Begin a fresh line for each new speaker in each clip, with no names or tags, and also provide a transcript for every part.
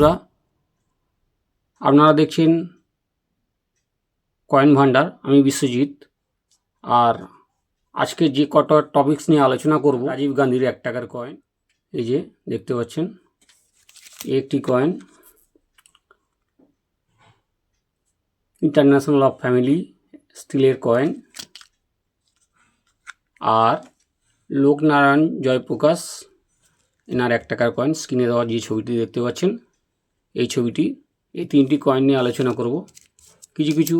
বন্ধুরা, আপনারা দেখছেন কয়েন ভান্ডার আমি বিশ্বজিৎ। আর আজকে যে কটা টপিকস নিয়ে আলোচনা করব, রাজীব গান্ধীর এক টাকার কয়েন, এই যে দেখতে পাচ্ছেন, একটি কয়েন ইন্টারন্যাশনাল অফ ফ্যামিলি স্টিলের কয়েন, আর লোকনারায়ণ জয়প্রকাশ, এনার এক টাকার কয়েন, স্ক্রিনে দেওয়া যে ছবিটি দেখতে পাচ্ছেন এই ছবিটি, এই তিনটি কয়েন নিয়ে আলোচনা করব। কিছু কিছু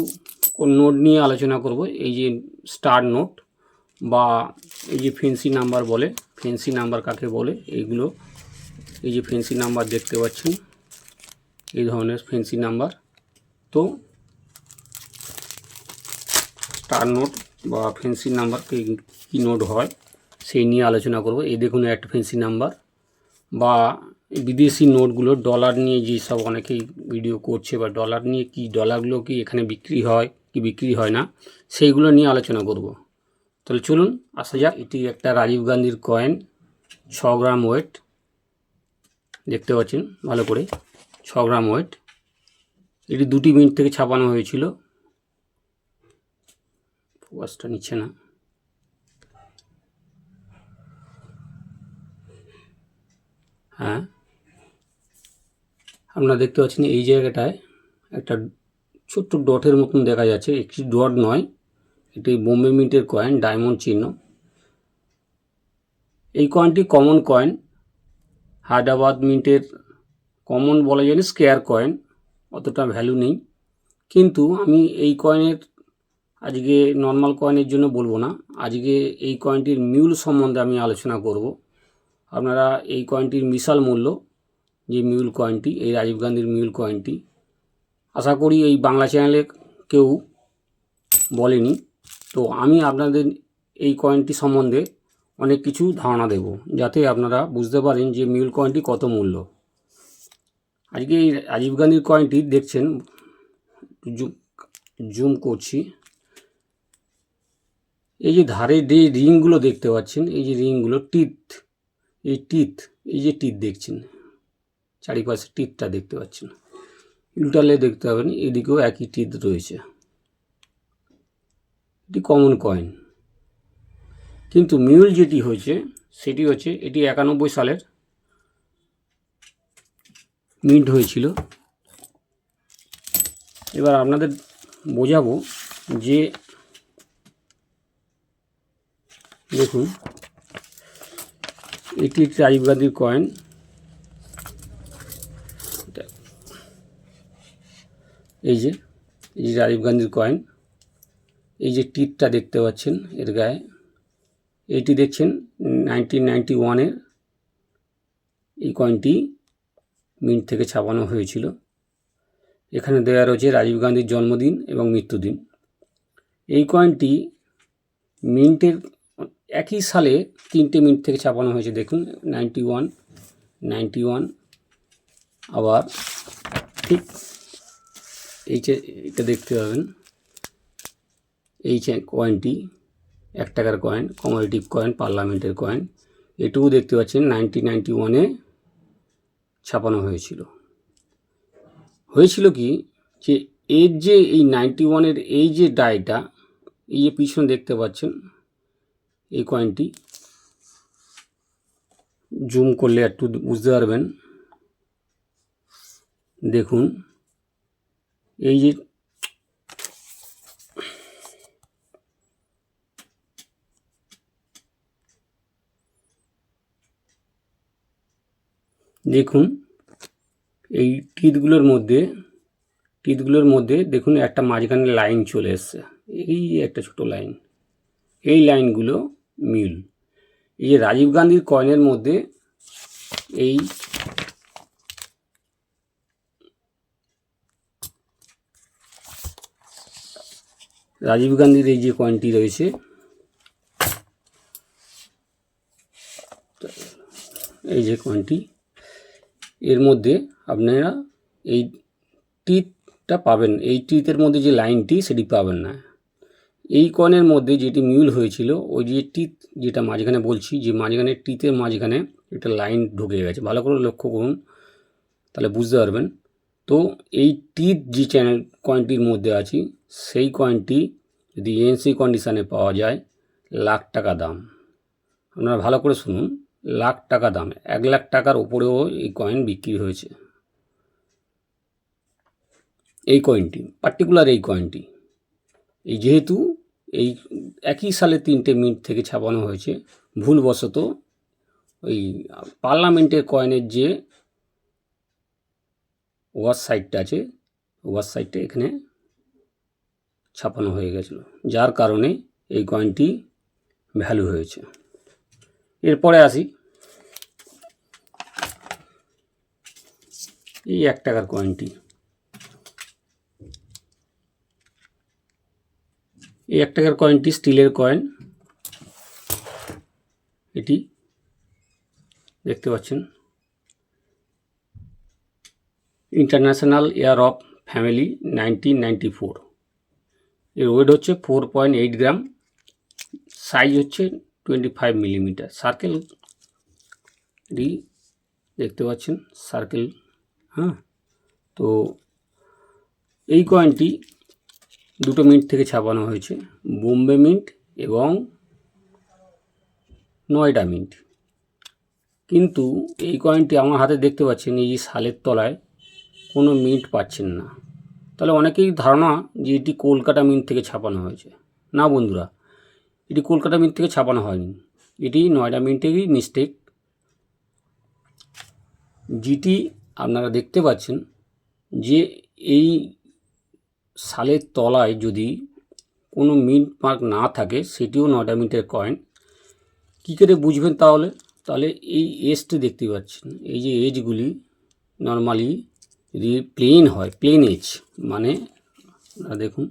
নোট নিয়ে আলোচনা করব। এই যে স্টার নোট বা এই যে ফেন্সি নাম্বার বলে ফেন্সি নাম্বার কাকে বলে, এইগুলো, এই যে ফেন্সি নাম্বার দেখতে পাচ্ছেন, এই ধরনের ফেন্সি নাম্বার তো স্টার নোট বা ফেন্সি নাম্বার কী নোট হয়, সেই নিয়ে আলোচনা করব। এই দেখুন একটা ফেন্সি নাম্বার বা বিদেশি নোটগুলো ডলার নিয়ে যেসব অনেকেই ভিডিও করছে বা ডলার নিয়ে কি ডলারগুলো কি এখানে বিক্রি হয়, কি বিক্রি হয় না, সেইগুলো নিয়ে আলোচনা করব। তাহলে চলুন, আসা যাক, এটি একটা রাজীব গান্ধীর কয়েন ছ গ্রাম ওয়েট দেখতে পাচ্ছেন, ভালো করে, ছ গ্রাম ওয়েট এটি দুটি মিনিট থেকে ছাপানো হয়েছিল। ফোকাসটা নিচ্ছে না। হ্যাঁ। আপনারা দেখতে পাচ্ছেন এই জায়গাটায় একটা ছোট্ট ডটের মতন দেখা যাচ্ছে। একটি ডট নয় এটি বোম্বে মিন্টের কয়েন ডায়মন্ড চিহ্ন। এই কয়েনটি কমন কয়েন হায়দ্রাবাদ মিন্টের কমন বলা যায় স্কেয়ার কয়েন অতটা ভ্যালু নেই। কিন্তু আমি এই কয়েনের আজকে নর্মাল কয়েনের জন্য বলব না। আজকে এই কয়েনটির মিউল সম্বন্ধে আমি আলোচনা করব। আপনারা এই কয়েনটির মিশাল মূল্য যে মিউল কয়েনটি, এই রাজীব গান্ধীর মিউল কয়েনটি। আশা করি এই বাংলা চ্যানেলে কেউ বলেনি। তো আমি আপনাদের এই কয়েনটি সম্বন্ধে অনেক কিছু ধারণা দেব, যাতে আপনারা বুঝতে পারেন যে মিউল কয়েনটি কত মূল্য। আজকে এই রাজীব গান্ধীর কয়েনটি দেখছেন জুম করছি। এই যে ধারে যে রিংগুলো দেখতে পাচ্ছেন, এই যে রিংগুলো, টিথ, এই টিথ, এই যে টিথ দেখছেন। চারিপাশে টিথটা দেখতে পাচ্ছেন উল্টালে দেখতে পাবেন এদিকেও একই টিথ রয়েছে। এটি কমন কয়েন কিন্তু মিউল যেটি হয়েছে, সেটি হচ্ছে, এটি একানব্বই সালের মিন্ট হয়েছিল। এবার আপনাদের বোঝাবো যে, দেখুন, এটি একটি কয়েন এই যে এই যে রাজীব গান্ধীর কয়েন এই যে টিটটা দেখতে পাচ্ছেন এর গায়ে, এইটি দেখছেন নাইনটিন নাইনটি ওয়ানের এই কয়েনটি মিন্ট থেকে ছাপানো হয়েছিল। এখানে দেওয়া রয়েছে রাজীব গান্ধীর জন্মদিন এবং মৃত্যুদিন। এই কয়েনটি মিন্টের একই সালে তিনটে মিনিট থেকে ছাপানো হয়েছে, দেখুন নাইনটি ওয়ান নাইনটি ওয়ান আবার ঠিক এই যে এটা দেখতে পাবেন। এই কয়েনটি এক টাকার কয়েন কমোডিটিভ কয়েন পার্লামেন্টের কয়েন এটুকু দেখতে পাচ্ছেন নাইনটিন নাইনটি ওয়ানে ছাপানো হয়েছিল। হয়েছিল কি যে এর যে এই নাইনটি ওয়ানের এই যে ডায়টা এই যে পিছনে দেখতে পাচ্ছেন, এই কয়েনটি জুম করলে একটু বুঝতে পারবেন। দেখুন। এই যে দেখুন, এই টিথগুলোর মধ্যে টিথগুলোর মধ্যে দেখুন একটা মাঝখানে লাইন চলে এসছে। এই একটা ছোট লাইন। এই লাইনগুলো মিল। এই যে রাজীব গান্ধীর কয়েনের মধ্যে এই রাজীব গান্ধীর এই যে কয়েনটি রয়েছে, এই যে কয়েনটি এর মধ্যে আপনারা এই টিথটা পাবেন। এই টিথের মধ্যে যে লাইনটি সেটি পাবেন না। এই কয়েনের মধ্যে যেটি মিউল হয়েছিল, ওই যে টিথ যেটা মাঝখানে বলছি, যে মাঝখানে টিথের মাঝখানে একটা লাইন ঢুকে গেছে। ভালো করে লক্ষ্য করুন, তাহলে বুঝতে পারবেন। তো এই টির যে চ্যানেল কয়েনটির মধ্যে আছি। সেই কয়েনটি যদি এনসি কন্ডিশানে পাওয়া যায়, লাখ টাকা দাম। আপনারা ভালো করে শুনুন, লাখ টাকা দাম। এক লাখ টাকার উপরেও এই কয়েন বিক্রি হয়েছে। এই কয়েনটি পার্টিকুলার এই কয়েনটি এই যেহেতু এই একই সালে তিনটে মিনিট থেকে ছাপানো হয়েছে, ভুলবশত ওই পার্লামেন্টের কয়েনের যে ওয়ার সাইডটা আছে ওয়ার সাইডটা এখানে ছাপানো হয়ে গেছিল, যার কারণে এই কয়েনটি ভ্যালু হয়েছে। এরপরে আসি। এই এক টাকার কয়েনটি। এই এক টাকার কয়েনটি স্টিলের কয়েন। এটি দেখতে পাচ্ছেন। International year of family nineteen ninety four. এর ওয়েট হচ্ছে four point eight gram, size হচ্ছে টোয়েন্টি ফাইভ মিলিমিটার। সার্কেল এটি দেখতে পাচ্ছেন, সার্কেল হ্যাঁ? তো এই কয়েনটি দুটো মিনিট থেকে ছাপানো হয়েছে, বোম্বে মিন্ট এবং নয়ডা মিন্ট। কিন্তু এই কয়েনটি আমার হাতে দেখতে পাচ্ছেন, এই যে সালের তলায় কোনো মিন্ট পাচ্ছেন না। তাহলে অনেকেই ধারণা যে এটি কলকাতা মিন্ট থেকে ছাপানো হয়েছে। না বন্ধুরা, এটি কলকাতা মিন্ট থেকে ছাপানো হয়নি। এটি নয়ডা মিন্টেরই মিস্টেক যেটি আপনারা দেখতে পাচ্ছেন যে এই সালের তলায় যদি কোনো মিন্ট মার্ক না থাকে, সেটিও নয়ডা মিন্টের কয়েন কী করে বুঝবেন তাহলে? তাহলে এই এজটি দেখতে পাচ্ছেন। এই যে এজগুলি নর্মালি যদি প্লেন হয় প্লেন এজ মানে দেখুন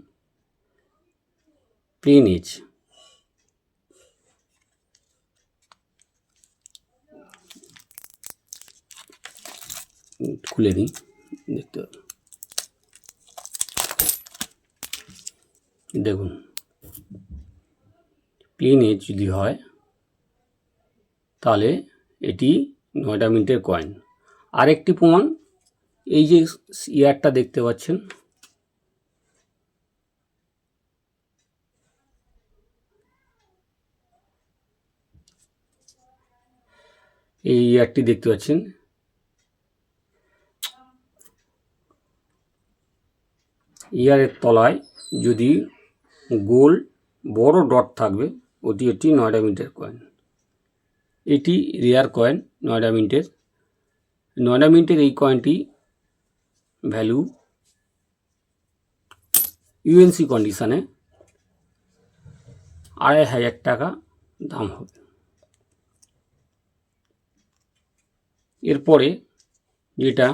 প্লেন এজ খুলে দিই দেখতে দেখুন প্লেন এজ যদি হয়, তাহলে এটি নয়ডা মিনিটের কয়েন আরেকটি প্রমাণ এই যে ইয়ারটা দেখতে পাচ্ছেন। এই ইয়ারটি দেখতে পাচ্ছেন। ইয়ারের তলায় যদি গোল বড় ডট থাকবে, ওটি একটি নয়ডা মিনিটের কয়েন। এটি রেয়ার কয়েন নয়ডা মিন্টের। নয়ডা মিন্টের এই কয়েনটি ভ্যালু ইউএনসি কন্ডিশানে আড়াই হাজার টাকা দাম হবে। এরপরে যেটা,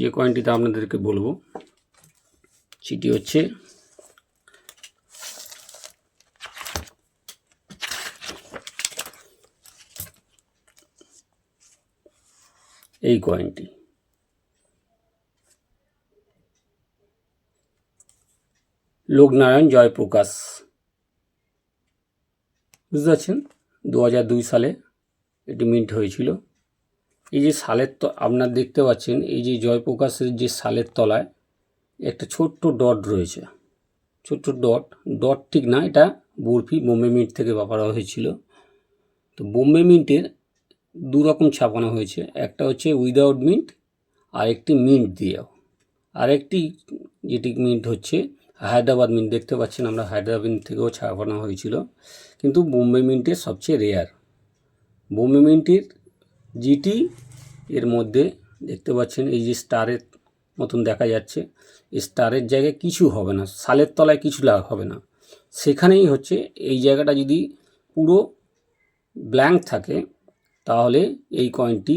যে কয়েনটিতে আপনাদেরকে বলব, সেটি হচ্ছে এই কয়েনটি লোকনারায়ণ জয়প্রকাশ। বুঝতে পারছেন? দু হাজার দুই সালে এটি মিন্ট হয়েছিল। এই যে সালের তো আপনার দেখতে পাচ্ছেন, এই যে জয়প্রকাশের যে সালের তলায় একটা ছোট্ট ডট রয়েছে। ছোট্ট ডট ডট ঠিক না, এটা বরফি বোম্বে মিন্ট থেকে বাপারা হয়েছিল। তো বোম্বে মিন্টের দু রকম ছাপানো হয়েছে, একটা হচ্ছে উইদাউট মিন্ট আর একটি মিন্ট দিয়েও। আরেকটি যেটি মিন্ট হচ্ছে হায়দ্রাবাদ মিন্ট দেখতে পাচ্ছেন আমরা। হায়দ্রাবাদ থেকেও ছাপানো হয়েছিল। কিন্তু বোম্বে মিন্টের সবচেয়ে রেয়ার বোম্বে মিন্টের জিটি এর মধ্যে দেখতে পাচ্ছেন, এই যে স্টারের মতন দেখা যাচ্ছে। স্টারের জায়গায় কিছু হবে না, সালের তলায় কিছু লাগ হবে না। সেখানেই হচ্ছে, এই জায়গাটা যদি পুরো ব্ল্যাঙ্ক থাকে, তাহলে এই কয়েনটি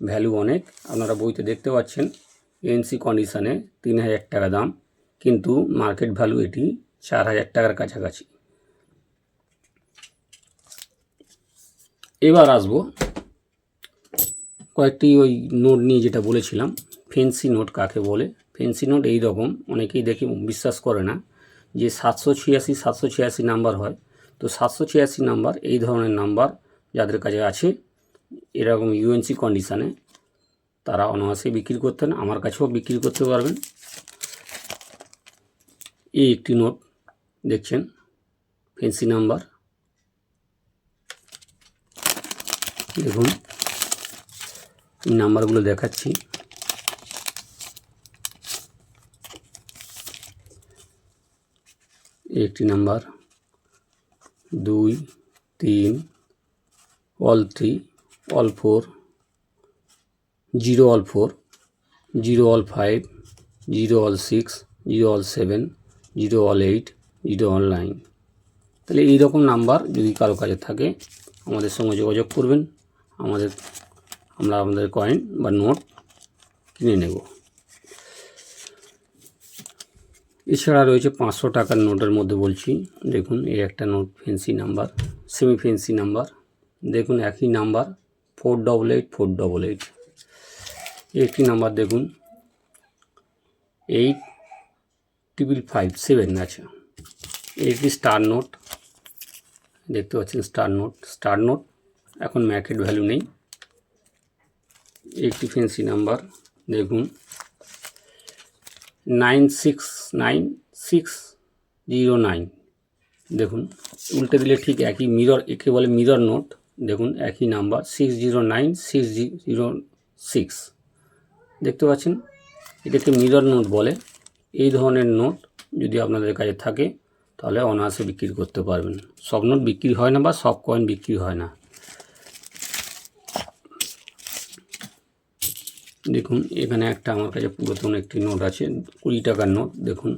ভ্যালু অনেক। আপনারা বইতে দেখতে পাচ্ছেন এনসি কন্ডিশানে তিন হাজার টাকা দাম। কিন্তু মার্কেট ভ্যালু এটি চার হাজার টাকার কাছাকাছি। এবার আসব কয়েকটি ওই নোট নিয়ে যেটা বলেছিলাম ফেন্সি নোট কাকে বলে? ফেন্সি নোট এই রকম, অনেকেই দেখে বিশ্বাস করে না যে সাতশো ছিয়াশি সাতশো ছিয়াশি নাম্বার হয়। তো সাতশো ছিয়াশি নাম্বার এই ধরনের নাম্বার যাদের কাছে আছে, এরকম ইউএনসি কন্ডিশানে তারা অনায়াসে বিক্রি করতেন আমার কাছেও বিক্রি করতে পারবেন। এই একটি নোট দেখছেন ফেন্সি নাম্বার দেখুন আমি নাম্বারগুলো দেখাচ্ছি। একটি নাম্বার দুই, তিন all three all four zero all four zero all five zero all six zero all seven zero all eight, zero all nine. তাহলে এই রকম নাম্বার যদি কারও কাছে থাকে, আমাদের সঙ্গে যোগাযোগ করবেন। আমাদের, আমরা আমাদের কয়েন বা নোট কিনে নেব। এছাড়া রয়েছে পাঁচশো টাকার নোটের মধ্যে বলছি। দেখুন, এই একটা note fancy number semi fancy number দেখুন, একই number four double eight four double eight একটি নাম্বার দেখুন এইট ট্রিপল ফাইভ সেভেন আছে। একটি স্টার নোট দেখতে পাচ্ছেন স্টার নোট স্টার নোট এখন মার্কেট ভ্যালু নেই। একটি ফেন্সি নাম্বার দেখুন। Nine six nine six zero nine দেখুন। উল্টে দিলে ঠিক একই মিরর একে বলে মিরর নোট দেখুন একই number six zero nine six zero six দেখতে পাচ্ছেন? এটাকে মিরর নোট বলে। এই ধরনের নোট যদি আপনাদের কাছে থাকে, তাহলে অনায়াসে বিক্রি করতে পারবেন। সব নোট বিক্রি হয় না বা সব কয়েন বিক্রি হয় না। দেখুন, এখানে একটা আমার কাছে পুরাতন একটি নোট আছে, কুড়ি টাকার নোট, দেখুন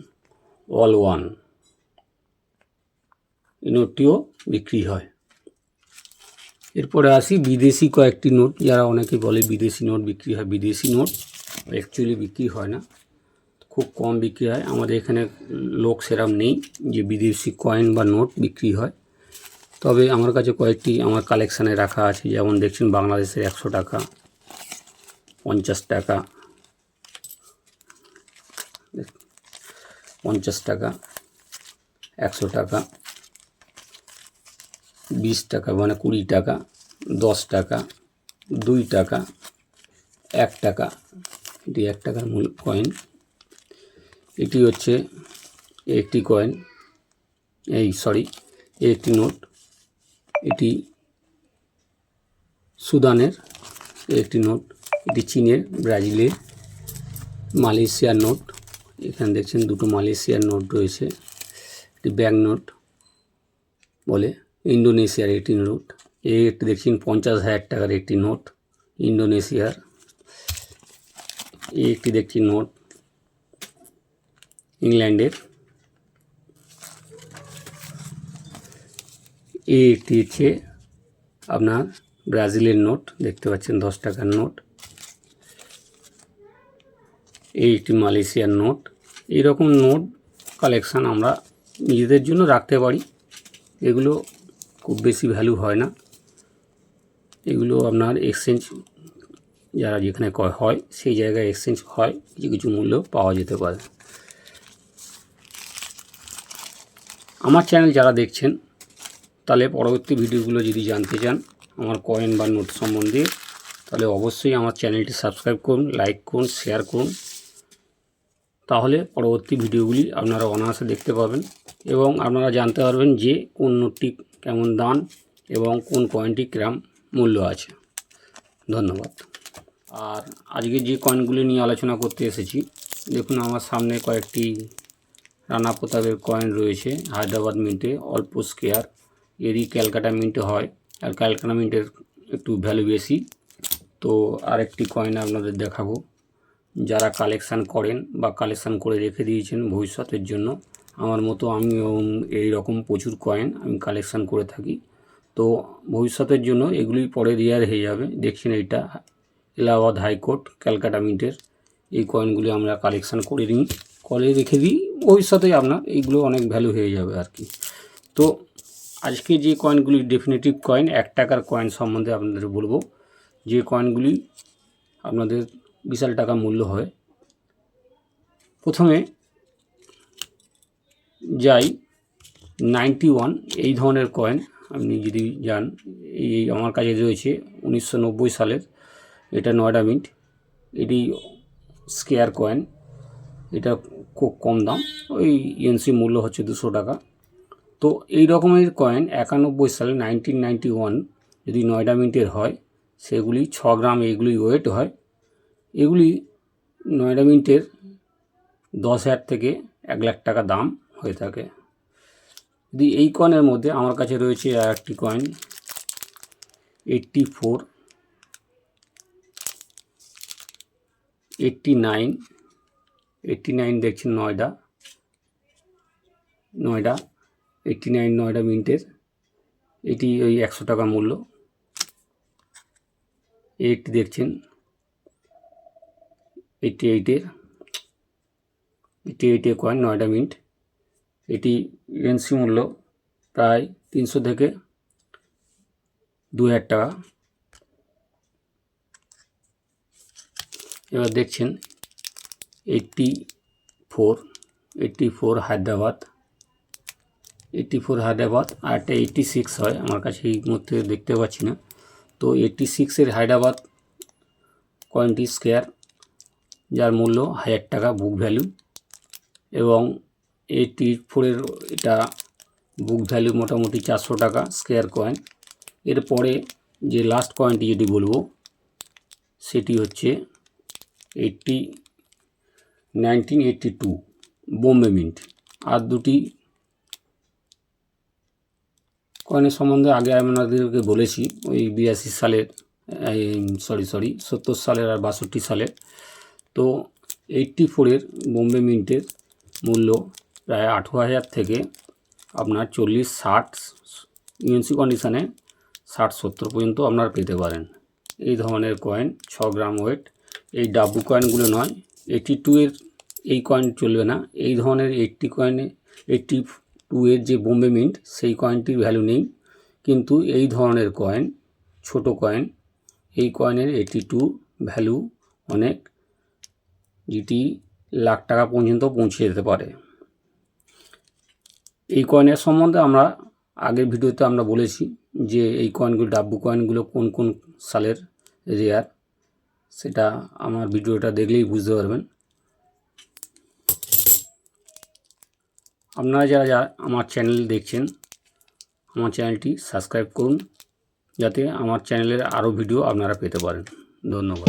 অল ওয়ান এই নোটটিও বিক্রি হয়। এরপরে আসি, বিদেশি কয়েকটি নোট, যারা অনেকে বলে বিদেশি নোট বিক্রি হয়। বিদেশি নোট অ্যাকচুয়ালি বিক্রি হয় না। খুব কম বিক্রি হয়। আমাদের এখানে লোক সেরাম নেই যে বিদেশি কয়েন বা নোট বিক্রি হয়। তবে আমার কাছে কয়েকটি আমার কালেকশানে রাখা আছে। যেমন দেখছেন বাংলাদেশের একশো টাকা, পঞ্চাশ টাকা পঞ্চাশ টাকা, একশো টাকা, বিশ টাকা মানে কুড়ি টাকা, দশ টাকা, দুই টাকা, এক টাকা। এটি এক টাকার মূল কয়েন এটি হচ্ছে একটি কয়েন এই সরি একটি নোট, এটি সুদানের একটি নোট, এটি চীনের, ব্রাজিলের, মালয়েশিয়ার নোট, এখানে দেখছেন দুটো মালয়েশিয়ার নোট রয়েছে, একটি ব্যাঙ্ক নোট বলে, ইন্দোনেশিয়ার একটি নোট এই একটি দেখছেন পঞ্চাশ হাজার টাকার একটি নোট, ইন্দোনেশিয়ার এই একটি দেখছি নোট ইংল্যান্ডের। এই হচ্ছে আপনার ব্রাজিলের নোট, দেখতে পাচ্ছেন দশ টাকার নোট। এই একটি মালয়েশিয়ার নোট। এইরকম নোট কালেকশান আমরা নিজেদের জন্য রাখতে পারি। এগুলো খুব বেশি ভ্যালু হয় না। এগুলো আপনার এক্সচেঞ্জ, যারা যেখানে হয়, সেই জায়গায় এক্সচেঞ্জ হয়, কিছু কিছু মূল্য পাওয়া যেতে পারে। আমার চ্যানেল যারা দেখছেন, তাহলে পরবর্তী ভিডিওগুলো যদি জানতে চান, আমার কয়েন বা নোট সম্বন্ধে, তাহলে অবশ্যই আমার চ্যানেলটি সাবস্ক্রাইব করুন লাইক করুন শেয়ার করুন। তাহলে পরবর্তী ভিডিওগুলি আপনারা অনায়াসে দেখতে পাবেন এবং আপনারা জানতে পারবেন যে কোন নোটটি কেমন দান এবং কোন কয়েনটি কিরাম মূল্য আছে। ধন্যবাদ। আর আজকে যে কয়েনগুলি নিয়ে আলোচনা করতে এসেছি, দেখুন আমার সামনে কয়েকটি রানা প্রতাপের কয়েন রয়েছে, হায়দ্রাবাদ মিন্টে অল্প স্কেয়ার এরই ক্যালকাটা মিন্টে হয়। আর ক্যালকাটা মিন্টের একটু ভ্যালু বেশি। তো আরেকটি কয়েন আপনাদের দেখাবো। যারা কালেকশান করেন বা কালেকশান করে রেখে দিয়েছেন ভবিষ্যতের জন্য, আমার মতো আমি এই রকম প্রচুর কয়েন আমি কালেকশান করে থাকি। তো ভবিষ্যতের জন্য এগুলি পরে রেয়ার হয়ে যাবে। দেখছেন এইটা, এলাহাবাদ হাইকোর্ট, ক্যালকাটা মিন্টের এই কয়েনগুলি আমরা কালেকশান করে নিই। করে রেখে দিই ভবিষ্যতে আপনার এইগুলো অনেক ভ্যালু হয়ে যাবে আর কি। তো আজকে যে কয়েনগুলি ডেফিনেটিভ কয়েন এক টাকার কয়েন সম্বন্ধে আপনাদের বলব। যে কয়েনগুলি আপনাদের বিশাল টাকা মূল্য হয়। প্রথমে যাই নাইনটি ওয়ান এই ধরনের কয়েন আপনি যদি যান, এই আমার কাছে রয়েছে উনিশশো নব্বই সালের, এটা নয়ডা মিন্ট এটি স্কেয়ার কয়েন এটা খুব কম দাম। ওই ইএনসি মূল্য হচ্ছে দুশো টাকা। তো এই রকমের কয়েন একানব্বই সালে নাইনটিন নাইনটি ওয়ান যদি নয়ডা মিন্টের হয়, সেগুলি ছ গ্রাম এগুলি ওয়েট হয়। এগুলি নয়ডা মিন্টের দশ হাজার থেকে এক লাখ টাকা দাম হয়ে থাকে। যদি এই কয়েনের মধ্যে আমার কাছে রয়েছে একটি coin eighty four eighty nine eighty nine দেখছেন নয়ডা। নয়ডা এইট্টি নাইন নয়ডা মিন্টের এটি ওই একশো টাকা মূল্য। এইটটি দেখছেন। এইটটি এইটের এইটটি এইটের কয়েন নয়ডা মিন্ট এটি এনসি মূল্য, প্রায় তিনশো থেকে দু হাজার টাকা। এবার দেখছেন eighty four eighty four Hyderabad eighty four Hyderabad আর একটা এইটটি সিক্স হয় আমার কাছে, এই মুহূর্তে দেখতে পাচ্ছি না। তো এইটটি সিক্সের হায়দ্রাবাদ কয়েনটি স্কোয়ার যার মূল্য হাজার টাকা বুক ভ্যালু এবং এইটটি ফোরের এটা বুক ভ্যালু মোটামুটি চারশো টাকা স্কোয়ার কয়েন এরপরে যে লাস্ট কয়েনটি যেটি বলব, সেটি হচ্ছে eighty nineteen eighty two, Bombay mint. আর দুটি কয়েনের সম্বন্ধে আগে আপনাদেরকে বলেছি, ওই বিরাশি সালের সরি সরি, সত্তর সালের আর বাষট্টি সালের। তো এইটটি ফোরের বোম্বে মিন্টের মূল্য প্রায় আঠেরো হাজার থেকে আপনার চল্লিশ, ষাট ইউএনসি কন্ডিশানে ষাট, সত্তর পর্যন্ত আপনারা পেতে পারেন। এই ধরনের কয়েন, ছ গ্রাম ওয়েট। এই ডাব্বু কয়েনগুলো নয় এইটি টু এর এই কয়েন চলবে না। এই ধরনের এইটটি কয়েনে এইটটি টু এর যে বোম্বে মিন্ট সেই কয়েনটির ভ্যালু নেই। কিন্তু এই ধরনের কয়েন ছোট কয়েন এই কয়েনের এইটটি টু ভ্যালু অনেক যেটি লাখ টাকা পর্যন্ত পৌঁছে যেতে পারে। এই কয়েনের সম্বন্ধে আমরা আগের ভিডিওতে আমরা বলেছি যে এই কয়েনগুলো ডাব্বু কয়েনগুলো কোন কোন সালের রেয়ার সেটা আমার ভিডিওটা দেখলেই বুঝতে পারবেন। আপনারা যারা যা আমার চ্যানেল দেখছেন, আমার চ্যানেলটি সাবস্ক্রাইব করুন, যাতে আমার চ্যানেলের আরও ভিডিও আপনারা পেতে পারেন। ধন্যবাদ।